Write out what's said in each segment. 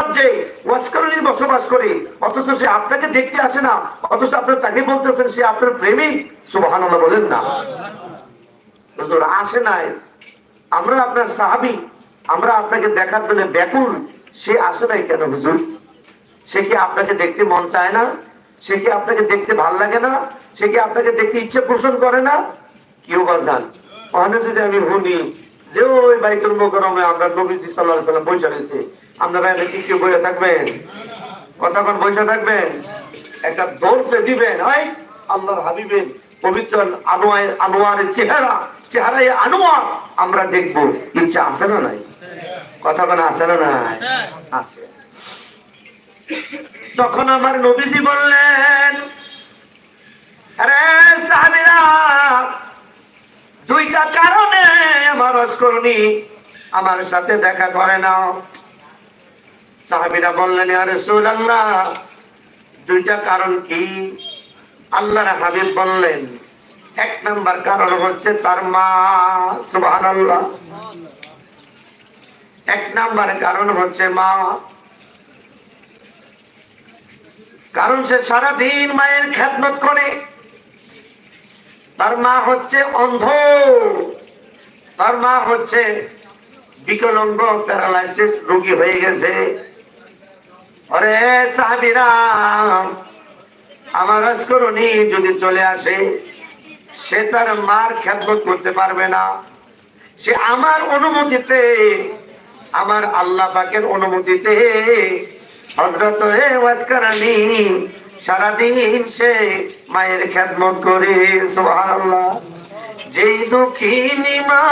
রাজ্যে ওয়াস্কারণীর বসবাস করে। অথচ সে আপনাকে দেখতে আসে না। অথচ আপনি তাকে বলতেছেন সে আপনার প্রেমিক সুবাহান বলেন না। আসে নাই। আমরা আপনার সাহাবি। আমরা আপনাকে দেখার জন্য ব্যাকুল। সে আসে নাই কেন হুজুর? সে কি আপনাকে দেখতে মন চায় না? সে কি আপনাকে দেখতে ভালো লাগে না? সে কি আপনাকে দেখতে ইচ্ছে পোষণ করে না? কেউ বা যান যদি আমি শুনি যে ওই বাইতুল মোকরমে আমরা নবীজি সাল্লাহ সাল্লাম বসে রয়েছে। আপনারা এনে কি কেউ বসে থাকবেন? কতক্ষণ বসে থাকবেন? একটা দৌড়তে দিবেন হয় আল্লাহর হাবিবের পবিত্র আনোয়ার, আনোয়ারের চেহারা, চেহারায় আনোয়ার আমরা দেখব। ইচ্ছা আছে না নাই? কতক্ষণ আছে না নাই? আছে। তখন আমার নবীজি বললেন, আরে সাহাবিরা দুইটা কারণে আমার রসকরণী আমার সাথে দেখা করে নাও। সাহাবিরা বললেন আরে আল্লাহ দুইটা কারণ কি? আল্লাহর হাবিব বললেন, এক নাম্বার কারণ হচ্ছে তার মা আল্লাহ এক নাম্বার কারণ হচ্ছে মা। কারণ সে সারাদিন মায়ের খ্যাতমত করে। তার মা হচ্ছে অন্ধ। তার মা হচ্ছে বিকলঙ্গ, প্যারালাইসিস রোগী হয়ে গেছে। অরে সাহাবিরা, আমার রাজকরণী যদি চলে আসে, সে তার মার খ্যাতমত করতে পারবে না। সে আমার অনুমতিতে, আমার আল্লাহ পাকের অনুমতিতে হজরত ওয়াসকারানি সারাদিন সে মায়ের খ্যাতমত করে, সুবহানাল্লাহ। যেই দুঃখিনী মা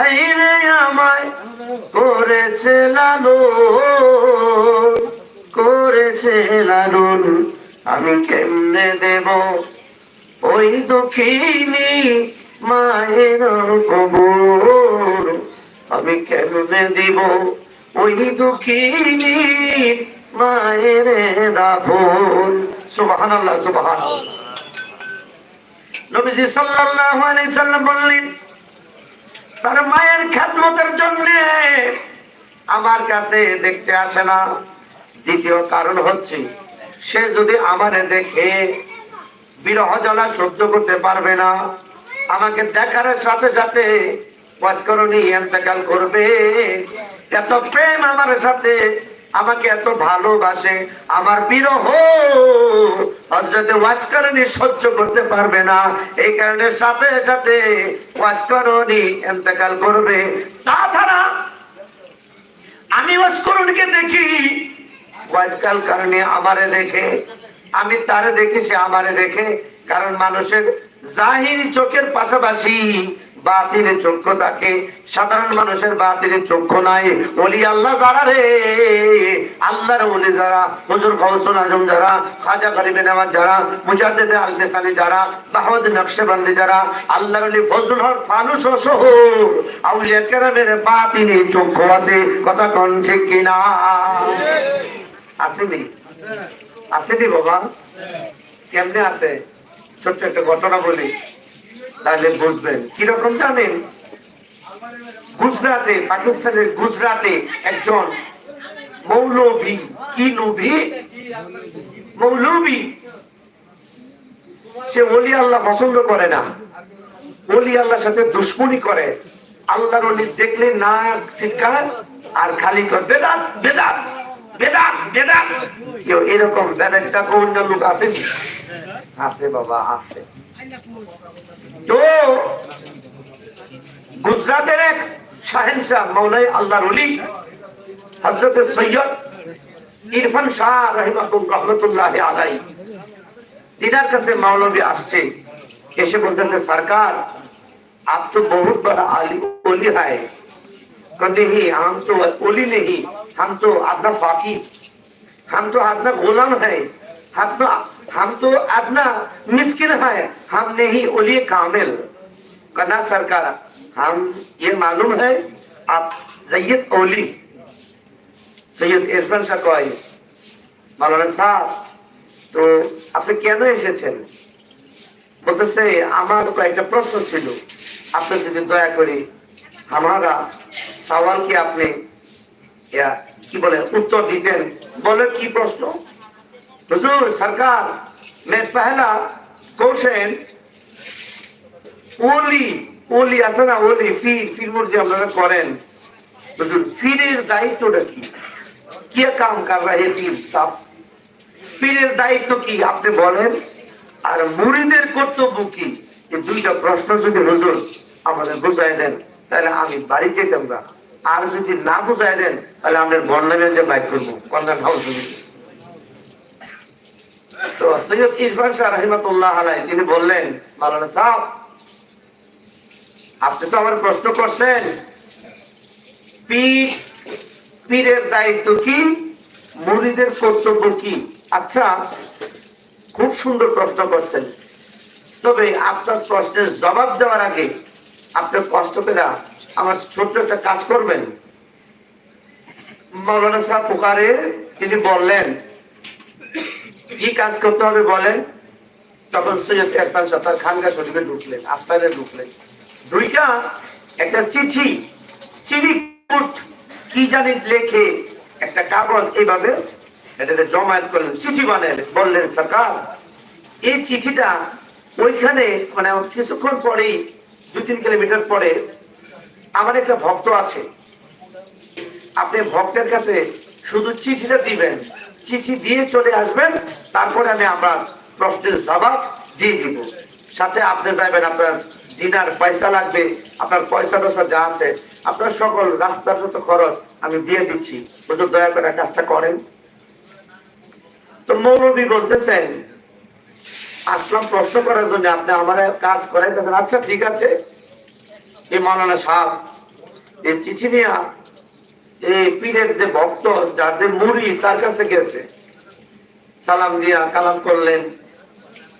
আইরে আমায় করেছে লালন করেছে লালন, আমি কেমনে দেব? ওই দুঃখিনী মায়ের কবর, আমি কেমনে দিব? ওই দুঃখিনী তার মায়ের খেদমতের জন্য আমার কাছে দেখতে আসে না। দ্বিতীয় কারণ হচ্ছে, সে যদি আমারে দেখে বিরহ জ্বালা সহ্য করতে পারবে না, আমাকে দেখার সাথে সাথে করবে। এত প্রেম আমার সাথে আমাকে এত ভালোবাসে, আমার বিরহ হজরতে ওয়াসকরণী সহ্য করতে পারবে না। এই কারণে সাথে সাথে ওয়াসকরণী এন্তেকাল করবে। তাছাড়া আমি ওয়াসকরণীকে দেখি ওয়াজকাল কারণে আমারে দেখে, আমি তারে দেখি সে আমারে দেখে, কারণ মানুষের জাহিরি চোখের পাশাপাশি বাতিলে চক্ষু থাকে সাধারণ মানুষের বাতিলে চক্ষু নাই। ওলি আল্লাহ যারা রে, আল্লাহর ওলি যারা, হুজুর গৌসুল আজম যারা, খাজা গরিবে নেওয়াজ যারা, মুজাদ্দিদ আলফেসানি যারা বাহদ নকশেবন্দি যারা, আল্লাহর ওলি ফজলুল হক ফানুস সহ আউলিয়া কেরামের বাতিলে চক্ষু আছে। কথা কোন ঠিক কিনা? আসেনি? আসেনি বাবা? কেমনে আছে? ছোট্ট একটা ঘটনা বলি। তাহলে বুঝবেন। কীরকম জানেন? গুজরাটে, পাকিস্তানের গুজরাটে একজন মৌলবী কি নবী? মৌলবী সে ওলি আল্লাহ পছন্দ করে না। ওলি আল্লাহর সাথে দুশ্মনী করে। আল্লাহর ওলি দেখলে না শিক্ষায় আর খালি বেদাত বেদাত বেদাত বেদাত। কেউ এরকম বেদাতটা অন্য লোক আছে? আছে বাবা, আছে। তো গুজরাটের এক শাহেনশাহ মৌলাই আল্লাহর অলি হজরত সৈয়দ ইরফান শাহ রহিমাতুল রহমতুল্লাহ আলাই তিনার কাছে মৌলবী আসছে এসে বলতেছে সরকার आप तो बहुत बड़ा आली ओली है कहा, नहीं हम तो ओली नहीं हम तो आदना फाकी हम तो आदना गुलाम है हम तो हम तो आदना मिस्किन है हम नहीं ओली कामिल कना सरकार हम ये मालूम है आप जैद ओली সৈয়দ ইরফান শাহ কয় মাওলানা সাহ তো আপনি কেন এসেছেন বলতেছে আমার কয়েকটা প্রশ্ন ছিল আপনি যদি দয়া করে हमारा सवाल की आपने ইয়া, কি বলে উত্তর দিতেন বলে কি প্রশ্ন হুজুর সরকার मैं पहला क्वेश्चन ওলি ওলি আছে না ওলি ফির ফির মুরজি আপনারা করেন হুজুর ফিরের দায়িত্বটা কি কি কাম কর রহে পীর সাহেব পীরের দায়িত্ব কি আপনি বলেন আর মুরিদের কর্তব্য কি এই দুইটা প্রশ্ন যদি হুজুর আমাদের বুঝাই দেন তাহলে আমি বাড়ি যেতাম না আর যদি না বুঝাই দেন তাহলে আমাদের বর্ণামে যে বাইক করবো কন্যান হাউস তো সৈয়দ ইরফান শাহ আলাই তিনি বললেন মালানা সাহেব, আপনি তো আমার প্রশ্ন করছেন। পীর, পীরের দায়িত্ব কি? কর্তব্য কি? আচ্ছা খুব সুন্দর প্রশ্ন করছেন। তবে আপনার প্রশ্নের জবাব দেওয়ার আগে আপনার কষ্ট করে আমার ছোট্ট একটা কাজ করবেন। মৌলানা সাহেব পুকারে তিনি বললেন কি কাজ করতে হবে বলেন? তখন সৈয়দ এরফান সাহেব তার খানগা শরীফে ঢুকলেন, আফতারে ঢুকলেন। দুইটা একটা চিঠি চিনিপুট কি জানি লেখে একটা কাগজ এইভাবে জমায়েত করলেন, চিঠি বললেন, সরকার, এই চিঠিটা ওইখানে মানে কিছুক্ষণ পরেই দু তিন কিলোমিটার পরে আমার একটা ভক্ত আছে। আপনি ভক্তের কাছে শুধু চিঠিটা দিবেন চিঠি দিয়ে চলে আসবেন, তারপরে আমি আমার প্রশ্নের জবাব দিয়ে দিব। সাথে আপনি যাবেন আপনার দিনার পয়সা লাগবে, আপনার পয়সা টয়সা যা আছে, আপনার সকল রাস্তার যত খরচ আমি দিয়ে দিচ্ছি। বুঝুন দয়া করে কাজটা করেন। তো মৌলবী বলতেছেন, আসলাম প্রশ্ন করার জন্য, আপনি আমার কাজ করাইতেছেন। আচ্ছা ঠিক আছে। এই মৌলানা সাহেব, এই চিঠি নিয়ে পীরের যে ভক্ত যাদের মুড়ি, তার কাছে গেছে। সালাম দিয়া কালাম করলেন।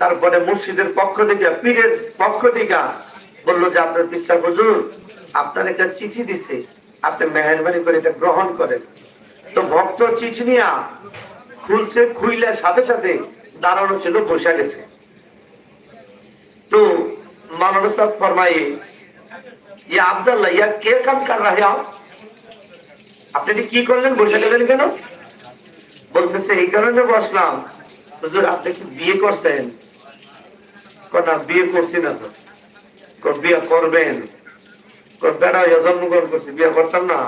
তারপরে মুর্শিদের পক্ষ থেকে, পীরের পক্ষ থেকে বলল যে, আপনার পিসা হুজুর, আপনার একটা চিঠি দিছে। আপনি মেহরবানি করে এটা গ্রহণ করেন। তো ভক্ত চিঠি নিয়া খুলছে, খুইলে সাথে সাথে দাঁড়ানো ছিল, বসে গেছে। তো ফরমাই ইয়া আব্দুল্লাহ, ইয়া কে কাম কর আপনি কি করলেন? বসে গেলেন কেন? বলতেছে, এই কারণে বসলাম। হুজুর, আপনি কি বিয়ে করছেন? না, বিয়ে করছি না তো। বিয়ে করবেন। বেড়া জন্মগ্রহণ করছি, বিয়ে করতাম না।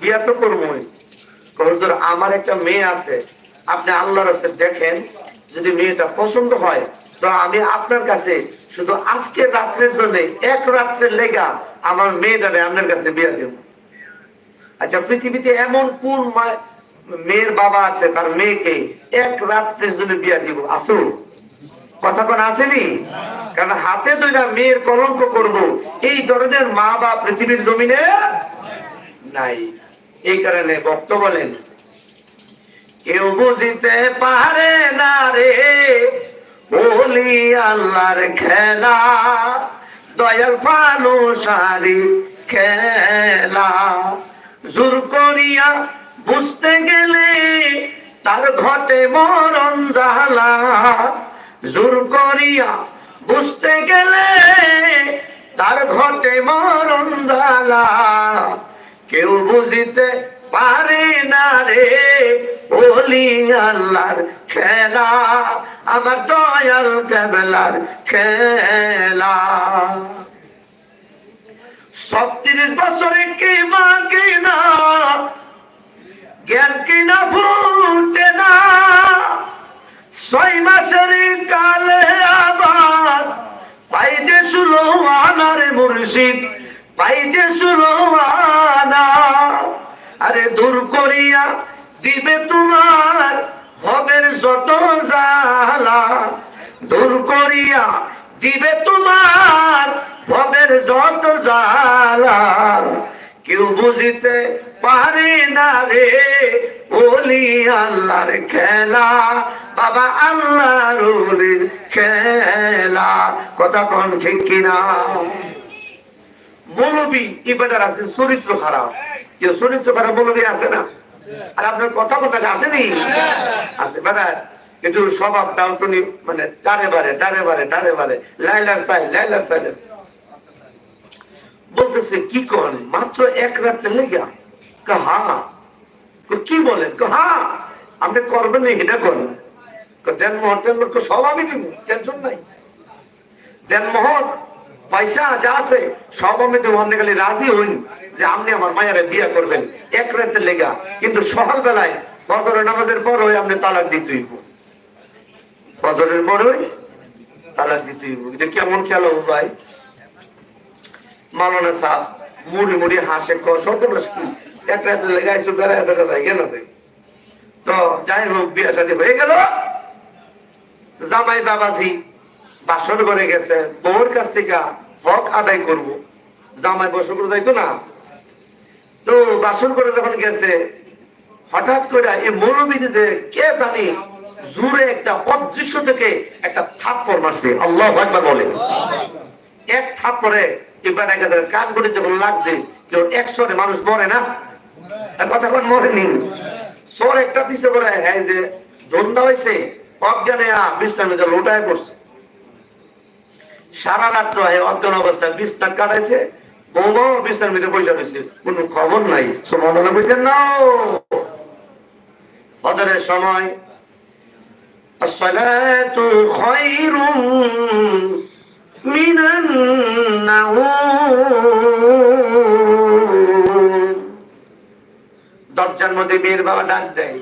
বিয়ে তো করবোই। হুজুর, আমার একটা মেয়ে আছে। আপনি আল্লাহর কাছে দেখেন, যদি মেয়েটা পছন্দ হয়, তো আমি আপনার কাছে শুধু আজকে রাত্রের জন্য, এক রাত্রের লেগা আমার মেয়েটারে আপনার কাছে বিয়ে দেব। আচ্ছা পৃথিবীতে এমন কোন মেয়ের বাবা আছে, তার মেয়েকে এক রাত্রের জন্য বিয়া দিব? আসো। কথা কোন আসেনি? কারণ হাতে দুইটা মেয়ের কলঙ্ক করব। এই ধরনের মা বা পৃথিবীর জমিনে নাই। এই কারণে ভক্ত বলেন, কেউ বুঝিতে পারে না রে, বলি আল্লাহর খেলা দয়াল পানু সারি খেলা। জোর করিয়া বুঝতে গেলে তার ঘটে মরণ জালা জোর করিয়া বুঝতে গেলে তার ঘটে মরণ জালা কেউ বুঝিতে পারে না রে বলি আল্লাহর খেলা, আমার দয়াল কেবলার খেলা। ছত্রিশ বছরে কে মা কে না? জ্ঞান কিনা ফুটে না? ছয় মাসের কালে আবার পাই যে শুলো আনার মুর্শিদ, পাই যে শুলো আনা আরে দূর করিয়া দিবে তোমার ভবের যত জালা দূর করিয়া দিবে তোমার ভবের যত জালা কেউ বুঝিতে পারে না রে বলি আল্লাহর খেলা। বাবা আল্লাহর খেলা। কথা কোন ঠিক কিনা? মৌলবী ইবাদার আছে চরিত্র খারাপ। কেউ চরিত্র খারাপ মৌলবী আছে না? আর আপনার কথা কথা আসেনি? আছে বেটা একটু স্বভাবটা একটু নি- মানে টারে বারে টারে বারে টারে বারে লাইলার সাই লাইলার সাই বলতেছে কি করেন মাত্র এক রাত্রে লেগা? হা। কি বলেন? হ্যাঁ আপনি করবেন এটা করেন। কো, দেন মোহর টেন সব আমি দিব টেনশন নাই। দেন মোহর পয়সা যা আছে সব আমি দেবো। আপনি খালি রাজি হইন যে আপনি আমার মায়ের বিয়ে করবেন। এক রাতের লেগা। কিন্তু সকাল বেলায় ফজরের নামাজের পর হয়ে আপনি তালাক দিতে হইব। ফজরের পর তালাক দিতে এটা কেমন খেলো ভাই? মালানা সাহ, মুড়ি মুড়ি, হাসে ক? তো যাই হোক, বিয়ে শাদী হয়ে গেল। জামাই বাবাজি বাসর করে গেছে। বউর কাছ থেকে হক আদায় করব। জামাই বসর করে যাইতো না। তো বাসর করে যখন গেছে, হঠাৎ করে এই মৌলবীতে যে কে জানি জুড়ে একটা অদৃশ্য থেকে একটা থাপ্পড় মারছে। আল্লাহ একবার বলে। এক থাপ্পড়ে এবার এক কান করে যখন লাগছে, কেউ মানুষ মরে না? মরেনি। সর একটা দিছে হ্যাঁ যে ধন্দা হয়েছে অজ্ঞানে লোটায় পড়ছে। সারা রাত্র অজ্ঞান অবস্থায় বিস্তার কাটাইছে বৌমাও বিশ্রামিতে পয়সা রয়েছে কোনো খবর নাই। সমাধান বুঝতেন না হজরের সময় الصلاة خير من النوم দরজার মধ্যে মেয়ের বাবা ডাক দেয়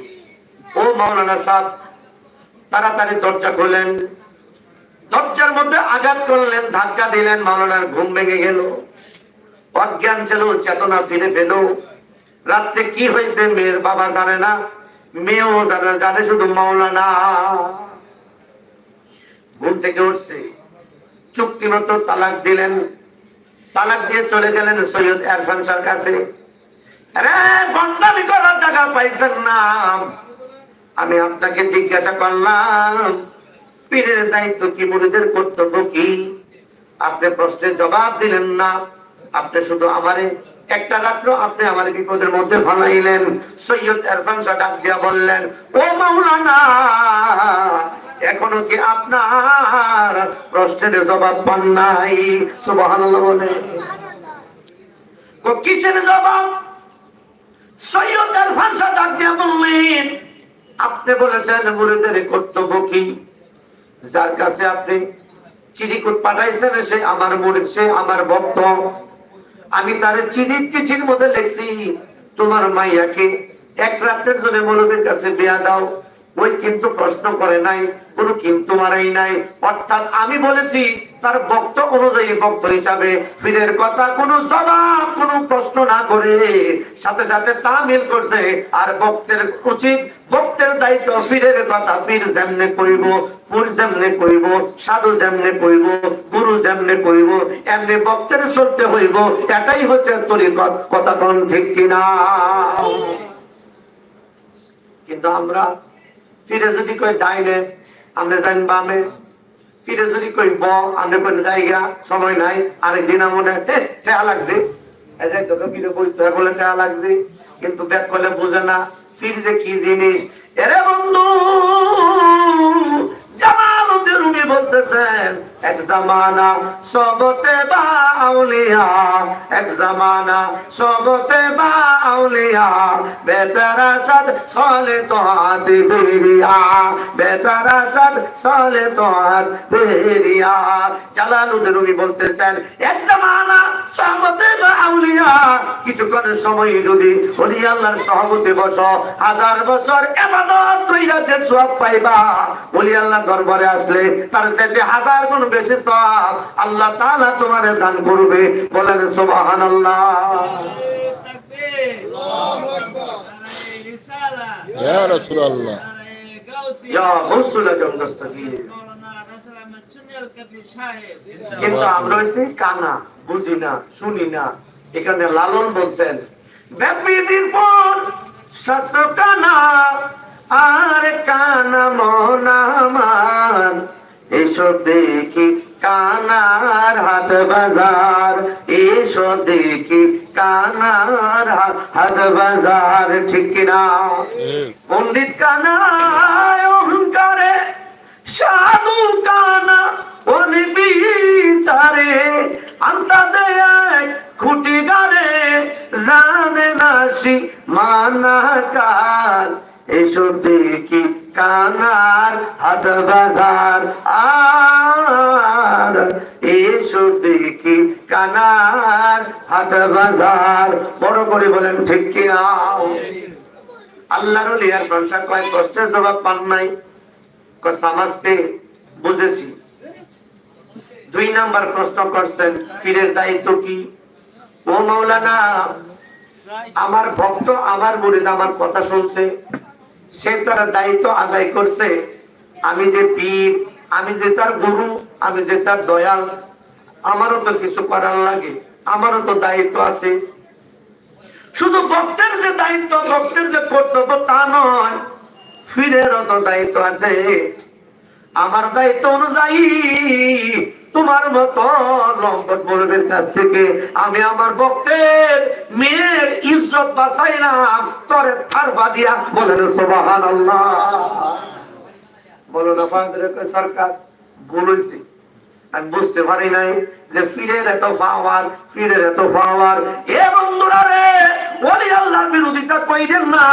ও মাওলানা সাহ তাড়াতাড়ি দরজা খোলেন দরজার মধ্যে আঘাত করলেন ধাক্কা দিলেন মাওলানার ঘুম ভেঙে গেল অজ্ঞান ছিল চেতনা ফিরে পেল রাত্রে কি হয়েছে মেয়ের বাবা জানে না মেয়েও জানে জানে শুধু মাওলানা। ঘুম থেকে উঠছে। চুক্তি মতো তালাক দিলেন। তালাক দিয়ে চলে গেলেন সৈয়দ এরফান শাহর কাছে। পাইছেন না। আমি আপনাকে জিজ্ঞাসা করলাম, পীরের দায়িত্ব কি, মুরিদের কর্তব্য কি? আপনি প্রশ্নের জবাব দিলেন না। আপনি শুধু আমারে একটা রাত্র আপনি আমার বিপদের মধ্যে ফালাইলেন সৈয়দ এরফান শাহ ডাক দিয়া বললেন, ও মাওলানা, এখনও কি আপনার প্রশ্নের জবাব পান নাই? সুবহানাল্লাহ বলে। কিসের জবাব? সৈয়দ এরফান শাহ ডাক দিয়া বললেন, আপনি বলেছেন মুরিদের কর্তব্য কি? যার কাছে আপনি চিঠিকুট পাঠাইছেন, সে আমার মুরিদ, সে আমার ভক্ত। আমি তার চিঠি চিঠির মধ্যে লিখছি, তোমার মাইয়াকে এক রাতের জন্য মৌলবীর কাছে বেয়া দাও। ওই কিন্তু প্রশ্ন করে নাই কোনো কিন্তু মারাই নাই। অর্থাৎ আমি বলেছি তার বক্ত অনুযায়ী বক্ত হিসাবে ফিরের কথা কোনো জবাব কোনো প্রশ্ন না করে সাথে সাথে তামিল করছে। আর বক্তের উচিত বক্তের দায়িত্ব ফিরের কথা ফির যেমনে কইব পুর যেমনে কইব সাধু যেমনে কইব গুরু যেমনে কইব এমনি বক্তের চলতে হইব এটাই হচ্ছে তরিকত। কথা কোন ঠিক কিনা? কিন্তু আমরা ফিরে যদি কই ডাইনে আমরা জানি বামে। ফিরে যদি কই ব আমরা কোন জায়গা, সময় নাই আরেকদিন মনে তে, ঠেয়া লাগছে। যে তোকে ফিরে তো বলে ঠেয়া লাগছে, কিন্তু ব্যাক করলে বুঝে না, ফির কি জিনিস। এরে বন্ধু জামালউদ্দিন রুমি বলতেছেন এক জামানা সবতে বাউলিয়া এক জামানা সবতে বাউলিয়া বেতারা সাদ সলে তো হাত বেরিয়া বেতারা সাদ সলে তো হাত বেরিয়া বলতেছেন, এক জামানা সবতে বাউলিয়া সময় যদি হলি আল্লাহর সহমতে বসো, হাজার বছর এবাদত কইরা সওয়াব পাইবা। ওলি আল্লাহ দরবারে আসলে তার চাইতে হাজার হাজার গুণ বেশি সব আল্লাহ তাআলা তোমার দান করবে। বলেন সুবহানাল্লাহ। আল্লাহু এখানে লালন বলছেন পর শাস্ত্র কানা আর কানা মনামান এসো দেখি কানার হাট বাজার। দেখি কানার হাট বাজার ঠিক না অহংকারে সাধু কানা অনি বিচারে আন্তাজে খুঁটি গানে জানে নাসি মানা কাল। এসব দেখি কানার হাট বাজার, আর এসব দেখি কানার হাট বাজার। বড় করে বলেন, ঠিক কিনা? আল্লাহর লিয়ার প্রশংসা কয় কষ্টের জবাব পান নাই? সামাজতে বুঝেছি। দুই নাম্বার প্রশ্ন করছেন, পীরের দায়িত্ব কি? ও মাওলানা, আমার ভক্ত আমার মুরিদ আমার কথা শুনছে। সে তার দায়িত্ব আদায় করছে। আমি যে পীর, আমি যে তার গুরু, আমি যে তার দয়াল, আমারও তো কিছু করার লাগে, আমারও তো দায়িত্ব আছে। শুধু ভক্তের যে দায়িত্ব, ভক্তের যে কর্তব্য তা নয় ফিরেরও তো দায়িত্ব আছে। আমার দায়িত্ব অনুযায়ী তোমার মত লম্বট বড়দের কাছ থেকে আমি আমার ভক্তের মেয়ের ইজ্জত বাঁচাইলাম। তরে থার বাদিয়া বলেন সোবাহান বলো না সরকার বলেছি আমি বুঝতে পারি নাই যে ফিরের এত পাওয়ার, ফিরের এত পাওয়ার। এ বন্ধুরা রে, ওলি আল্লাহর বিরোধিতা কইরেন না।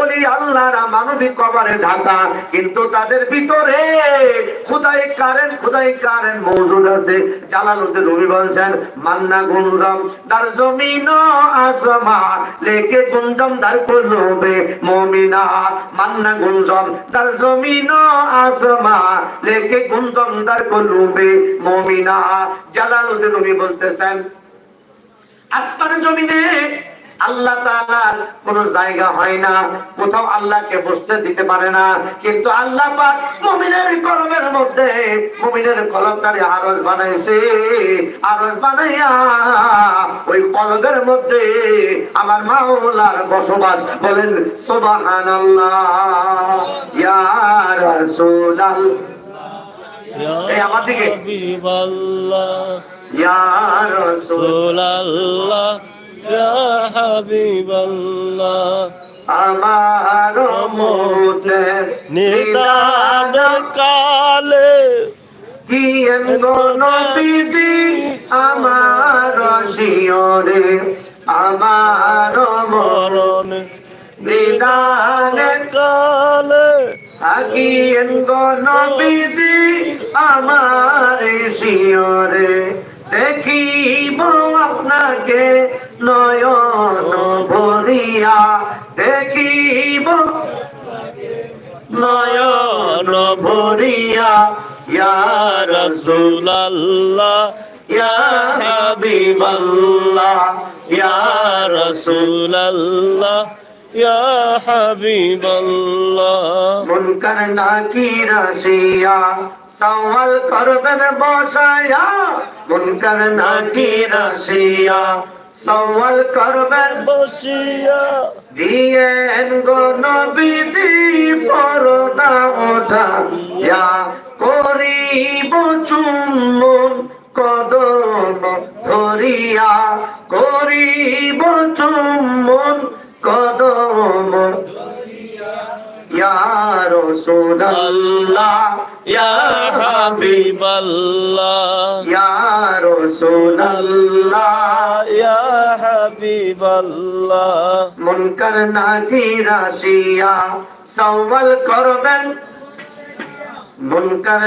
ওলি আল্লাহর মানবিক কবরে ঢাকা, কিন্তু তাদের ভিতরে খুদাই কারেন খুদাই কারেন মৌজুদ আছে। জালালুদ্দিন রুমি বলছেন, মান্না গুঞ্জম তার জমিন আসমা লেকে গুঞ্জম তার কুলুবে মমিনা। মান্না গুঞ্জম তার জমিন আসমা লেকে গুঞ্জম তার কুলুবে মমিনা, জালালুদ্দিন রুমি বলতেছেন, আসমান জমিনে আল্লাহ তাআলার কোন জায়গা হয় না, কোথাও আল্লাহকে বসতে দিতে পারে না, কিন্তু আল্লাহ পাক মুমিনের কলমের মধ্যে, মুমিনের কলমটারে আরজ বানাইছে আরজ বানাইয়া ওই কলমের মধ্যে আমার মাওলার বসবাস বলেন, সুবহানাল্লাহ, ইয়া রাসূলাল্লাহ। এই আমার দিকে। আমার নিদান কালে নবীজি। আমার শিয়রে আমার মরণ নিদান কালে থাকিয়েন গো নবীজি, আমার শিয়রে। দেখিব আপনাকে নয়ন ভরিয়া। দেখিব নয়ন ভরিয়া। ইয়া রাসূল রাসূলাল্লাহ, ইয়া হাবিবাল্লাহ, ইয়া রাসূল ইয়া হাবিবাল্লাহ। মুনকার নাকির আসিয়া সওয়াল করবেন বসায়া। মুনকার নাকির আসিয়া সওয়াল করবেন বসিয়া। দিয়েন গো নবীজি পরদা ওঠা ইয়া করিব চুম্বন কদম ধরিয়া। করিব চুম্বন কদম। ইয়া রাসূলুল্লাহ। ইয়া হাবিবাল্লাহ। ইয়া রাসূলুল্লাহ। ইয়া হাবিবাল্লাহ। মুনকার নাকির আসিয়া সওয়াল করবেন। মুনকার